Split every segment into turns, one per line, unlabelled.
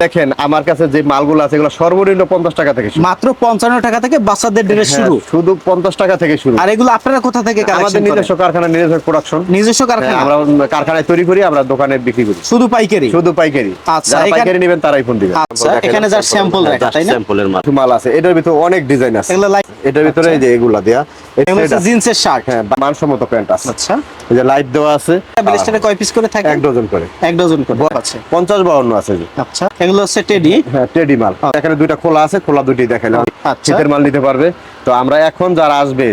দেখেন আমার কাছে যে মালগুলো আছে এগুলো সর্বনিম্ন পঞ্চাশ টাকা থেকে
মাত্র পঞ্চান্ন টাকা থেকে বাচ্চাদের ড্রেস
হ্যাঁ,
শুরু।
শুধু পঞ্চাশ টাকা থেকে শুরু।
আর এগুলো আপনারা কোথা থেকে
আমাদের নিজস্ব কারখানা নিজস্ব প্রোডাকশন
নিজস্ব কারখানা?
আমরা কারখানায় তৈরি করি আমরা দোকানে বিক্রি করি।
শুধু পাইকারি?
শুধু পাইকারি।
আচ্ছা,
পাইকারি নেবেন তারাই ফোন দিবেন
আচ্ছা এখানে যার স্যাম্পল রাখা তাই না?
স্যাম্পলের মাল।
আছে এটার ভিতরে অনেক ডিজাইন আছে।
এগুলো লাইট
এটার ভিতরে এই যে এগুলা দেয়া।
এটা হচ্ছে জিন্সের শার্ট
হ্যাঁ মানসম্মত প্যান্ট আছে।
আচ্ছা।
এই যে লাইট দেওয়া আছে।
ব্লেস্টারে কয় পিস করে থাকে?
এক ডজন করে।
এক ডজন করে আছে
পঞ্চাশ বাউন্ন আছে যে।
আচ্ছা এগুলো হচ্ছে টেডি
হ্যাঁ টেডি মাল। এখানে দুইটা খোলা আছে খোলা দুটি দেখাইলাম।
আচ্ছা।
শীতের মাল নিতে পারবে। তো আমরা এখন যারা আসবে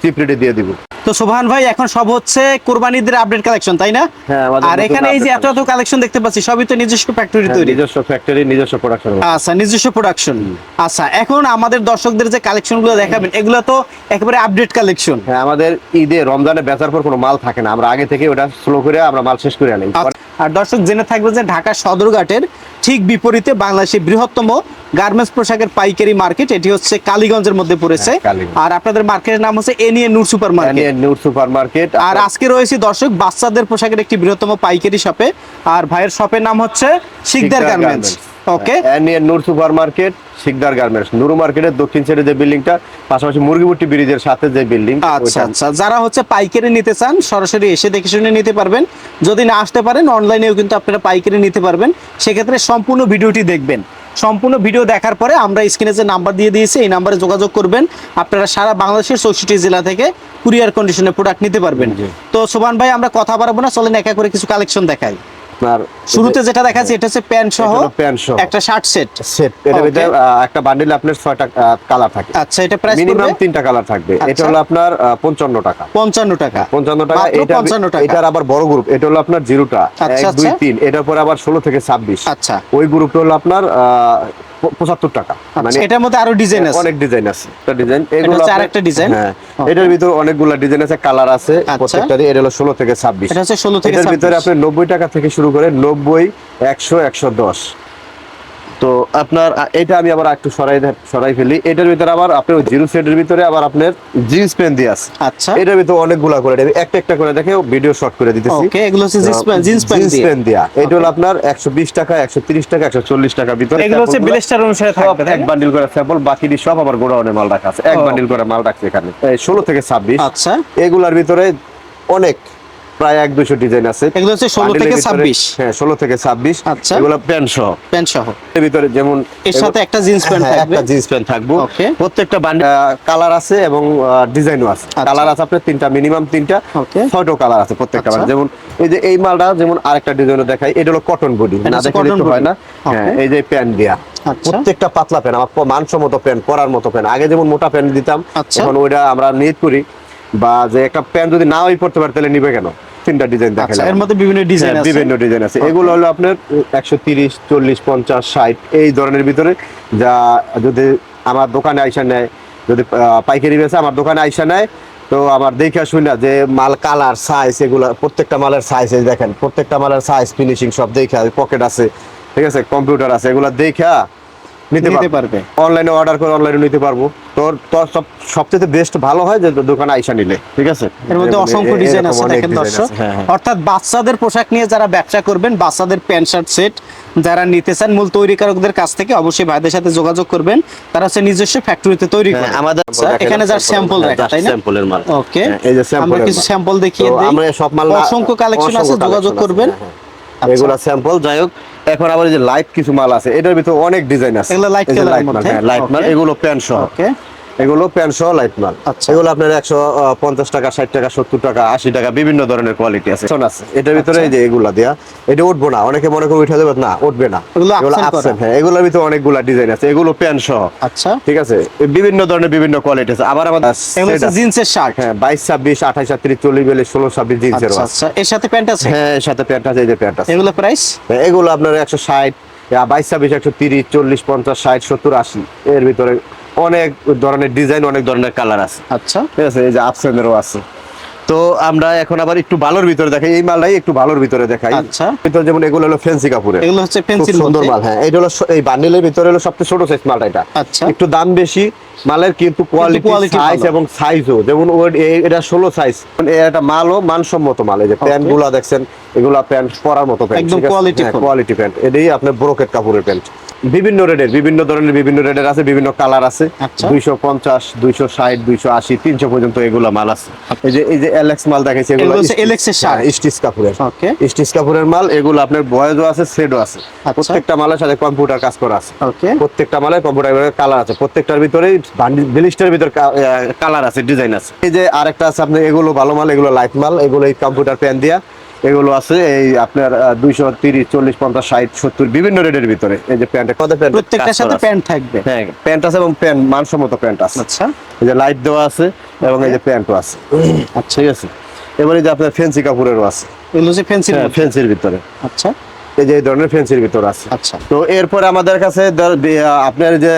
চিপ রেটে দিয়ে দিব।
তো সোভান ভাই এখন সব হচ্ছে কোরবানিদের আপডেট কালেকশন তাই না?
হ্যাঁ,
আর এখানে এই যে এত এত কালেকশন দেখতে পাচ্ছি সবই তো নিজস্ব ফ্যাক্টরি তৈরি।
নিজস্ব ফ্যাক্টরি নিজস্ব প্রোডাকশন
আচ্ছা নিজস্ব প্রোডাকশন আচ্ছা এখন আমাদের দর্শকদের যে কালেকশনগুলো দেখাবেন এগুলো তো একেবারে আপডেট কালেকশন
হ্যাঁ আমাদের ঈদে রমজানে বেচার পর কোনো মাল থাকে না। আমরা আগে থেকে ওটা স্লো করে আমরা মাল শেষ করে আনি।
আর দর্শক জেনে থাকবে যে ঢাকা সদরঘাটের ঠিক বিপরীতে বাংলাদেশের বৃহত্তম গার্মেন্টস পোশাকের পাইকারি মার্কেট এটি হচ্ছে কালীগঞ্জের মধ্যে পড়েছে।
হ্যাঁ,
আর আপনাদের মার্কেটের নাম হচ্ছে এনিয়ে Noor super market
Noor super market
আর আজকে রয়েছে দর্শক বাচ্চাদের পোশাকের একটি বৃহত্তম পাইকারি শপে আর ভাইয়ের শপের নাম হচ্ছে Shikdar garments okay
Noor super market Shikdar garments Nuru মার্কেটের দক্ষিণ সাইডে যে বিল্ডিংটা পাশাপাশি মুরগিবুটি ব্রিজের সাথে যে বিল্ডিং
আচ্ছা আচ্ছা। যারা হচ্ছে পাইকারি নিতে চান সরাসরি এসে দেখে শুনে নিতে পারবেন। যদি না আসতে পারেন অনলাইনেও কিন্তু আপনারা পাইকারি নিতে পারবেন। সেক্ষেত্রে সম্পূর্ণ ভিডিওটি দেখবেন। সম্পূর্ণ ভিডিও দেখার পরে আমরা স্ক্রিনে যে নাম্বার দিয়ে দিয়েছি এই নাম্বারে যোগাযোগ করবেন। আপনারা সারা বাংলাদেশের চৌষট্টি জেলা থেকে কুরিয়ার কন্ডিশনে প্রোডাক্ট নিতে পারবেন। তো সোভান ভাই আমরা কথা বাড়াবো না চলেন একা করে কিছু কালেকশন দেখাই।
আপনার
শুরুতে যেটা দেখাচ্ছি এটা হচ্ছে প্যান্ট সহ
প্যান্ট সহ।
একটা শার্ট সেট
সেট
এটা.
ভিতরে একটা বান্ডিলে আপনার ছয়টা কালার থাকে।
আচ্ছা এটা প্রাইস
মিনিমাম তিনটা কালার থাকবে। এটা
আচ্ছা।
হলো আপনার পঞ্চান্ন টাকা।
পঞ্চান্ন টাকা।
পঞ্চান্ন টাকা এটা
55 টাকা।
এটার আবার বড় গ্রুপ এটা হলো আপনার জিরোটা
আচ্ছা,
এক দুই
আচ্ছা।
তিন। এটার পরে আবার ষোলো থেকে ছাব্বিশ।
আচ্ছা।
ওই গ্রুপটা হলো আপনার পঁচাত্তর টাকা। মানে
আচ্ছা, এটার মধ্যে আরও ডিজাইন আছে?
অনেক ডিজাইন আছে। একটা ডিজাইন এগুলো
হচ্ছে
একটা
আরেকটা design?
হ্যাঁ এটার ভিতরে অনেকগুলো ডিজাইন আছে কালার আছে
আচ্ছা।
প্রত্যেকটারই এটা হলো ষোলো থেকে ছাব্বিশ।
এটা হচ্ছে 16 থেকে
এটার ভিতরে আপনি নব্বই টাকা থেকে শুরু করে নব্বই একশো একশো দশ। তো আপনার এটা আমি আবার একটু সরাই সরাই ফেলি। এটার ভিতরে আবার আপনার ওই জিরো সেটের ভিতরে আবার আপনার জিন্স প্যান্ট দিয়ে আছে।
আচ্ছা।
এটার ভিতরে অনেকগুলা করে দেবে। একটা একটা করে দেখে ভিডিও শর্ট করে দিতেছি।
ওকে এগুলো হচ্ছে jeans pant jeans pant
jeans pant দেয়া। এটা হলো আপনার একশো বিশ টাকা একশো তিরিশ টাকা একশো চল্লিশ টাকা ভিতরে
এগুলো হচ্ছে ব্লেস্টার অনুসারে থাকবে
এক? বান্ডিল করে স্যাম্পল বাকিটি সব আবার গোডাউনে মাল রাখা আছে। এক। বান্ডিল করে মাল রাখছে এখানে। এই ষোলো থেকে ছাব্বিশ।
আচ্ছা।
এগুলার ভিতরে অনেক প্রায় এক দুশো ডিজাইন আছে।
এগুলো হচ্ছে 16 থেকে 26
হ্যাঁ ষোলো থেকে ছাব্বিশ।
আচ্ছা।
এগুলো প্যান্ট সহ।
প্যান্ট সহ।
এর ভিতরে যেমন
এর সাথে একটা জিন্স প্যান্ট
হ্যাঁ,
থাকবে।
একটা জিন্স প্যান্ট থাকব. প্রত্যেকটা বান্ডিল কালার আছে এবং ডিজাইনও আছে।
আচ্ছা।
কালার আছে আপনার তিনটা মিনিমাম তিনটা. ছয়টা কালার আছে প্রত্যেকটা
আচ্ছা।
বান্ডিল। যেমন এই যে এই মালটা যেমন আরেকটা ডিজাইন দেখাই এটা হলো কটন বডি না দেখলে হয় না। হ্যাঁ এই যে প্যান্ট দেয়া।
আচ্ছা।
প্রত্যেকটা পাতলা প্যান্ট আমার মানসম্মত প্যান্ট পরার মতো প্যান্ট। আগে যেমন মোটা প্যান্ট দিতাম। এখন ওইটা আমরা নিট করি। বা যে একটা প্যান্ট যদি নাও পড়তে পারে তাহলে নিবে কেন? তিনটা ডিজাইন
আচ্ছা
দেখালাম
এর মধ্যে বিভিন্ন ডিজাইন
হ্যাঁ,
আছে।
বিভিন্ন ডিজাইন আছে। এগুলো হলো আপনার একশো তিরিশ চল্লিশ পঞ্চাশ ষাট এই ধরনের ভিতরে যা যদি আমার দোকানে আইসা নেয় যদি পাইকারি বেছে আমার দোকানে আইসা নেয় তো আমার দেখা শুনে যে মাল কালার সাইজ এগুলো প্রত্যেকটা মালের সাইজ দেখেন প্রত্যেকটা মালের সাইজ ফিনিশিং সব দেখা পকেট আছে ঠিক আছে কম্পিউটার আছে এগুলো দেখা নিতে পারবে। অনলাইনে অর্ডার করে অনলাইনে নিতে পারব। তোর তোর সব সবচেয়ে বেস্ট ভালো হয় যে দোকানে আইসা নিলে ঠিক আছে?
এর মধ্যে অসংখ্য ডিজাইন আছে দেখেন দর্শক।
হ্যাঁ, হ্যাঁ।
অর্থাৎ বাচ্চাদের পোশাক নিয়ে যারা ব্যবসা করবেন বাচ্চাদের প্যান্ট শার্ট সেট যারা নিতে চান মূল তৈরিকারকদের কাছ থেকে অবশ্যই ভাইদের সাথে যোগাযোগ করবেন। তারা হচ্ছে নিজস্ব ফ্যাক্টরিতে তৈরি করে।
হ্যাঁ, আমাদের
আচ্ছা, এখানে যার স্যাম্পল রাখা তাই না?
স্যাম্পলের মাল।
ওকে
এই যে sample
আমরা কিছু স্যাম্পল দেখিয়ে দিই।
আমরা সব মাল
অসংখ্য কালেকশন আছে যোগাযোগ করবেন।
এগুলা স্যাম্পল যাই হোক এখন আবার এই যে লাইট কিছু মাল আছে এটার ভিতরে অনেক ডিজাইন আছে।
এর
মাল? হ্যাঁ, মাল এগুলো প্যান্ট সহ।
ওকে
এগুলো প্যান্ট সহ লাইট মাল।
আচ্ছা।
এগুলো আপনার একশো পঞ্চাশ টাকা ষাট টাকা সত্তর টাকা আশি টাকা বিভিন্ন ধরনের কোয়ালিটি আছে। শোন আছে। এটার ভিতরে
আচ্ছা।
এই যে এগুলা দেয়া এটা উঠবো না। অনেকে মনে করে উঠে দেবে না উঠবে না।
এগুলো
হ্যাঁ এগুলোর ভিতরে অনেকগুলা ডিজাইন আছে। এগুলো প্যান্ট সহ।
আচ্ছা।
ঠিক আছে? বিভিন্ন ধরনের বিভিন্ন কোয়ালিটি আছে। আবার আমাদের আছে।
জিন্সের শার্ট
হ্যাঁ বাইশ ছাব্বিশ আঠাশ সাতত্রিশ চল্লিশ বিয়াল্লিশ ষোলো ছাব্বিশ জিন্সের
আচ্ছা আচ্ছা। এর সাথে প্যান্ট আছে?
হ্যাঁ এর সাথে প্যান্ট আছে এই যে প্যান্ট আছে।
এগুলো প্রাইস
হ্যাঁ, এগুলো আপনার একশো ষাট বাইশ ছাব্বিশ একশো তিরিশ চল্লিশ পঞ্চাশ ষাট সত্তর আশি। এর ভিতরে অনেক ধরনের ডিজাইন অনেক ধরনের কালার আছে।
আচ্ছা।
ঠিক আছে এই যে আপসেনেরও আছে। তো আমরা এখন আবার একটু ভালোর ভিতরে দেখাই এই মালটাই একটু ভালোর ভিতরে দেখাই।
আচ্ছা।
ভিতরে যেমন এগুলো হলো ফ্যান্সি কাপড়ের।
এগুলো হচ্ছে পেন্সিল
সুন্দর মাল হ্যাঁ এটা হলো এই বান্ডেলের ভিতরে হলো সবচেয়ে ছোট সাইজ মালটা এটা।
আচ্ছা।
একটু দাম বেশি মালের কিন্তু কোয়ালিটি সাইজ। এবং সাইজও যেমন এটা ষোলো সাইজ এটা মালও মানসম্মত মাল এই যে প্যান্টগুলা দেখছেন এগুলা প্যান্ট পরার মতো প্যান্ট
একদম quality full।
Quality pant. এটাই আপনার ব্রোকেট কাপড়ের প্যান্ট। বিভিন্ন রেডের বিভিন্ন ধরনের বিভিন্ন রেডের আছে বিভিন্ন কালার আছে।
আচ্ছা।
দুইশো পঞ্চাশ দুইশো ষাট দুইশো আশি তিনশো পর্যন্ত এগুলা মাল আছে। এই যে এই যে এলেক্স মাল দেখাইছে
এগুলো হচ্ছে এর শার্ট।
স্টিচ কাপড়ের
Okay.
স্টিচ কাপড়ের মাল এগুলো আপনার বয়েজও আছে সেটও আছে।
আচ্ছা।
প্রত্যেকটা মালের সাথে কম্পিউটার কাজ করা আছে।
ওকে।
প্রত্যেকটা মালে কম্পিউটার কালার আছে। প্রত্যেকটার ভিতরেই বিলিস্টের ভিতর কালার আছে ডিজাইন আছে। এই যে আরেকটা আছে আপনার এগুলো ভালো মাল এগুলো লাইট মাল এগুলো এই কম্পিউটার প্যান দিয়া। এগুলো আছে এই আপনার দুইশো তিরিশ চল্লিশ পঞ্চাশ ষাট সত্তর বিভিন্ন রেটের ভিতরে। এই যে প্যান্ট
প্রত্যেকটার সাথে প্যান্ট থাকবে।
হ্যাঁ প্যান্ট আছে এবং প্যান্ট মানসম্মত প্যান্ট আছে।
আচ্ছা।
এই যে লাইট দেওয়া আছে এবং এই যে প্যান্টও আছে।
আচ্ছা
ঠিক আছে। এবারে যে আপনার ফেন্সি কাপড়েরও আছে।
এগুলো হচ্ছে পেন্সিল
হ্যাঁ ফেন্সির ভিতরে।
আচ্ছা।
এই যে এই ধরনের ফেন্সির ভিতর আছে।
আচ্ছা।
তো এরপরে আমাদের কাছে আপনার যে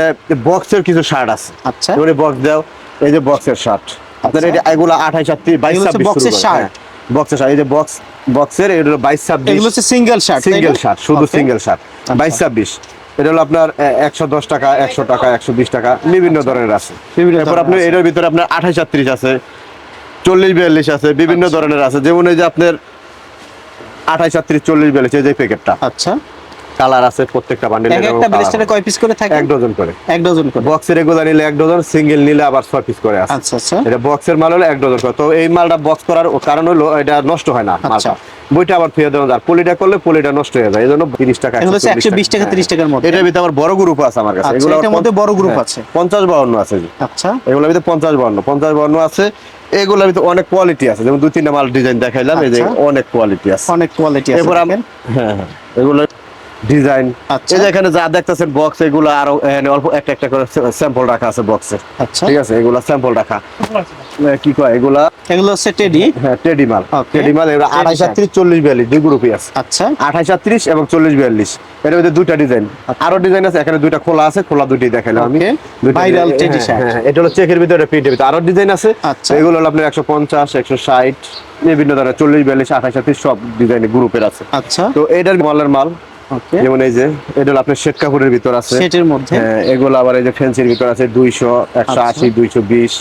বক্সের কিছু শার্ট আছে।
আচ্ছা।
বক্স দাও। এই যে বক্সের শার্ট আপনার
আচ্ছা।
এটা এগুলো আটত্রিশ বাইশ
boxer shirt?
বক্সের শার্ট এই যে বক্স বক্সের এটা হলো বাইশ ছাব্বিশ।
এগুলো হচ্ছে সিঙ্গেল শার্ট
সিঙ্গেল শার্ট শুধু সিঙ্গেল শার্ট বাইশ ছাব্বিশ। এটা হলো আপনার একশো দশ টাকা একশো টাকা একশো বিশ টাকা বিভিন্ন ধরনের আছে।
তারপর
আপনার এটার ভিতরে আপনার আঠাশ আটত্রিশ আছে চল্লিশ বিয়াল্লিশ আছে বিভিন্ন
আচ্ছা।
ধরনের আছে। যেমন এই যে আপনার আঠাশ আটত্রিশ চল্লিশ বিয়াল্লিশ এই যে প্যাকেটটা
আচ্ছা।
কালার আছে প্রত্যেকটা বান্ডেল
এক একটা ব্লেস্টারে কয় পিস করে থাকে?
এক ডজন করে।
এক ডজন করে।
বক্সের এগুলো নিলে এক ডজন সিঙ্গেল নিলে আবার ছয় পিস করে আছে।
আচ্ছা আচ্ছা।
এটা বক্সের মাল হলো এক ডজন করে। তো এই মালটা বক্স করার কারণ হলো এটা নষ্ট হয় না মালটা।
আচ্ছা।
বইটা আবার ফিরে দেওয়া যায়। পলিটা করলে পলিটা নষ্ট হয়ে যায়। এই জন্য তিরিশ টাকা
এগুলো হচ্ছে একশো বিশ টাকা তিরিশ টাকার মধ্যে।
এটার ভিতরে আবার বড় গ্রুপ আছে আমার কাছে।
আচ্ছা,
এগুলো
মধ্যে বড় গ্রুপ আছে।
পঞ্চাশ বাউন্ন আছে জি।
আচ্ছা।
এগুলোর ভিতরে পঞ্চাশ বাউন্ন। পঞ্চাশ বাউন্ন আছে। এগুলোর ভিতরে অনেক কোয়ালিটি আছে। যেমন দুই তিনটা মাল ডিজাইন দেখাইলাম এই যে
আচ্ছা।
অনেক কোয়ালিটি আছে।
অনেক কোয়ালিটি আছে
এরপর আম-। হ্যাঁ হ্যাঁ। এগুলো ডিজাইন।
আচ্ছা।
এই যে এখানে যা দেখতেছেন বক্স এগুলো আরও এখানে অল্প একটা একটা করে স্যাম্পল রাখা আছে বক্সের
আচ্ছা।
ঠিক আছে? এগুলা স্যাম্পল রাখা। কি কয়? এগুলা
এগুলো হচ্ছে টেডি
হ্যাঁ টেডি মাল। টেডি মাল এগুলো আঠাশ। আটত্রিশ চল্লিশ বিয়াল্লিশ দুই গ্রুপই আছে।
আচ্ছা।
আঠাশ আটত্রিশ এবং চল্লিশ বিয়াল্লিশ। এর মধ্যে দুইটা ডিজাইন আরও ডিজাইন আছে এখানে দুইটা খোলা আছে খোলা দুইটাই দেখালাম আমি। ডিজাইন- হ্যাঁ, হ্যাঁ, এটা হলো চেকের ভিতরে প্রিন্টের ভিতরে। আরও ডিজাইন আছে।
আচ্ছা।
এগুলো হলো আপনার একশো পঞ্চাশ একশো ষাট বিভিন্ন ধরনের চল্লিশ বিয়াল্লিশ আঠাশ আটত্রিশ সব ডিজাইনের গ্রুপের আছে।
আচ্ছা।
তো এটার মালের মাল। যেমন এই যে এটা আপনার শেট কাপড়ের ভিতর আছে।
সেটের মধ্যে।
হ্যাঁ, এগুলো আবার এই যে ফ্যান্সির ভিতর আছে দুইশো একশো
আচ্ছা।
আশি দুইশো বিশ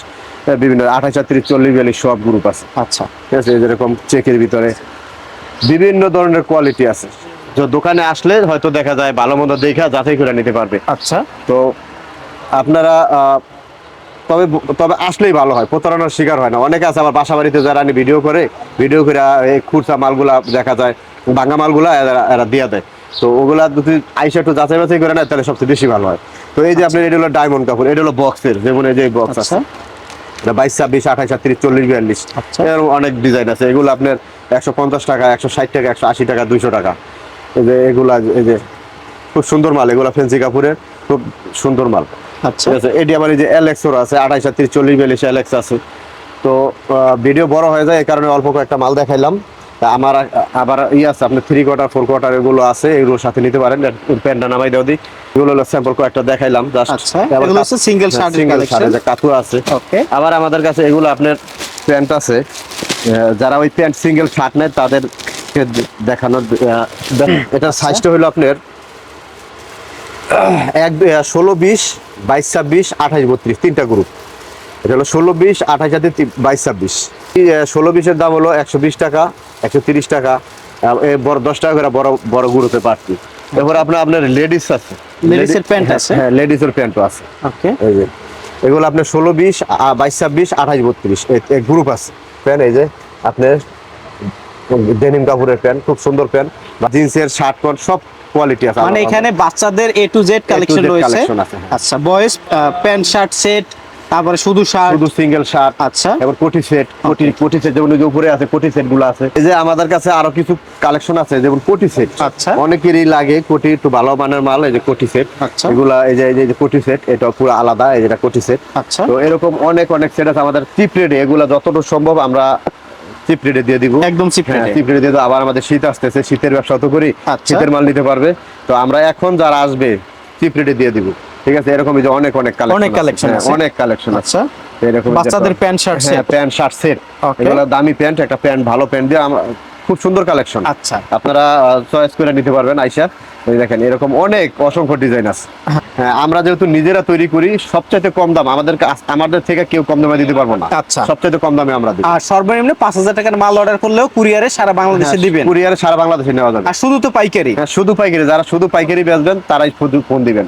বিভিন্ন আঠাশ আটত্রিশ চল্লিশ বিয়াল্লিশ সব গ্রুপ আছে।
আচ্ছা।
ঠিক আছে এই যেরকম চেকের ভিতরে বিভিন্ন ধরনের কোয়ালিটি আছে। তো দোকানে আসলে হয়তো দেখা যায় ভালো মন্দ দেখা যাচাই করে নিতে পারবে।
আচ্ছা।
তো আপনারা তবে তবে আসলেই ভালো হয় প্রতারণার শিকার হয় না। অনেকে আছে আবার বাসা বাড়িতে যারা আমি ভিডিও করে ভিডিও করে এই খুচরা মালগুলা দেখা যায় ভাঙা মালগুলা এরা দিয়া দেয়। তো ওগুলা যদি আইসা একটু যাচাই বাছাই করে নেয় তাহলে সবচেয়ে বেশি ভালো হয়। তো এই যে আপনার এটা হলো ডায়মন্ড কাপড় এটা হলো বক্সের যেমন এই যে বক্স
আচ্ছা।
আছে। এটা বাইশ ছাব্বিশ আঠাশ আটত্রিশ চল্লিশ বিয়াল্লিশ।
আচ্ছা।
এরকম অনেক ডিজাইন আছে। এগুলো আপনার একশো পঞ্চাশ টাকা একশো ষাট টাকা একশো আশি টাকা দুইশো টাকা। এই যে এগুলা এই যে খুব সুন্দর মাল এগুলা ফেন্সি কাপড়ের খুব সুন্দর মাল।
আচ্ছা।
ঠিক আছে? এটি আবার এই যে এলেক্সোর আছে আঠাইশ আটত্রিশ চল্লিশ বিয়াল্লিশ এলেক্স আছে। তো ভিডিও বড় হয়ে যায় এই কারণে অল্প কয়েকটা মাল দেখাইলাম। আমার আবার ই আছে আপনার থ্রি কোয়ার্টার ফোর কোয়ার্টার এগুলো আছে এগুলোর সাথে নিতে পারেন। প্যান্টটা নামাই দেওয়া দিই এগুলো হলো স্যাম্পল কয়েকটা দেখাইলাম
আচ্ছা, এগুলো হচ্ছে shirt এর
সিঙ্গেল। শার্ট কাতুয়া আছে।
ওকে
আবার আমাদের কাছে এগুলো আপনার প্যান্ট আছে। যারা ওই প্যান্ট সিঙ্গেল শার্ট নেয় তাদের দেখানোর এটার সাইজটা হলো আপনার এক ষোলো বিশ বাইশ ছাব্বিশ আঠাশ বত্রিশ তিনটা গ্রুপ এটা হলো ষোলো বিশ আঠাশ হাতে বাইশ ছাব্বিশ। ষোলো বিশের দাম হলো একশো বিশ টাকা একশো তিরিশ টাকা। বড় দশ টাকা করে বড় বড় গ্রুপে পাচ্ছি এরপর আপনার আপনার লেডিস আছে।
এর pant আছে?
হ্যাঁ লেডিসের প্যান্টও আছে।
ওকে
এই যে এগুলো আপনার ষোলো বিশ বাইশ ছাব্বিশ আঠাশ বত্রিশ। এই গ্রুপ আছে। প্যান্ট এই যে আপনার ডেনিম কাপড়ের প্যান্ট খুব সুন্দর প্যান্ট বা জিন্সের শার্ট প্যান্ট সব কোয়ালিটি আছে।
মানে এখানে বাচ্চাদের এ টু জেড কালেকশন রয়েছে।
হ্যাঁ।
আচ্ছা বয়েজ প্যান্ট শার্ট সেট তারপরে শুধু শার্ট?
শুধু সিঙ্গেল শার্ট
আচ্ছা।
এবার কোটি সেট কোটি কোটি সেট যেমন যে উপরে আছে কোটি সেটগুলো আছে। এই যে আমাদের কাছে আরও কিছু কালেকশন আছে যেমন কোটি সেট
আচ্ছা।
অনেকেরই লাগে কোটি একটু ভালো মানের মাল এই যে কোটি সেট
আচ্ছা।
এগুলা এই যে এই যে- কোটি সেট এটা পুরো আলাদা এই যেটা কোটি সেট
আচ্ছা।
তো এরকম অনেক অনেক সেট আছে আমাদের চিপ রেটে এগুলা যতটুকু সম্ভব আমরা চিপ রেটে দিয়ে দিব।
একদম চিপ রেটে
চিপ রেটে দিয়ে আবার আমাদের শীত আসতেছে শীতের ব্যবসা তো করি
আচ্ছা।
শীতের মাল নিতে পারবে। তো আমরা এখন যারা আসবে চিপ রেটে দিয়ে দিব। ঠিক আছে এরকম এই যে অনেক অনেক কালেকশন
অনেক collection আছে।
অনেক কালেকশন আছে।
আচ্ছা।
এরকম
বাচ্চাদের প্যান্ট শার্ট
হ্যাঁ প্যান্ট শার্ট সেট এগুলো দামি প্যান্ট একটা প্যান্ট ভালো প্যান্ট দিয়ে আমার খুব সুন্দর কালেকশন
আচ্ছা।
আপনারা চয়েস করে নিতে পারবেন আইসা এই দেখেন এরকম অনেক অসংখ্য ডিজাইন আছে। হ্যাঁ। আমরা যেহেতু নিজেরা তৈরি করি সবচাইতে কম দাম আমাদের আমাদের থেকে কেউ কম দামে দিতে পারব না।
আচ্ছা।
সবচাইতে কম দামে আমরা দিই।
আর সর্বনিম্ন পাঁচ হাজার টাকার মাল অর্ডার করলেও কুরিয়ারে সারা বাংলাদেশে দিবেন।
কুরিয়ারে সারা বাংলাদেশে নেওয়া যাবে।
আর শুধু তো পাইকারি।
হ্যাঁ শুধু পাইকারি যারা শুধু পাইকারি বেচবেন তারাই শুধু ফোন দিবেন।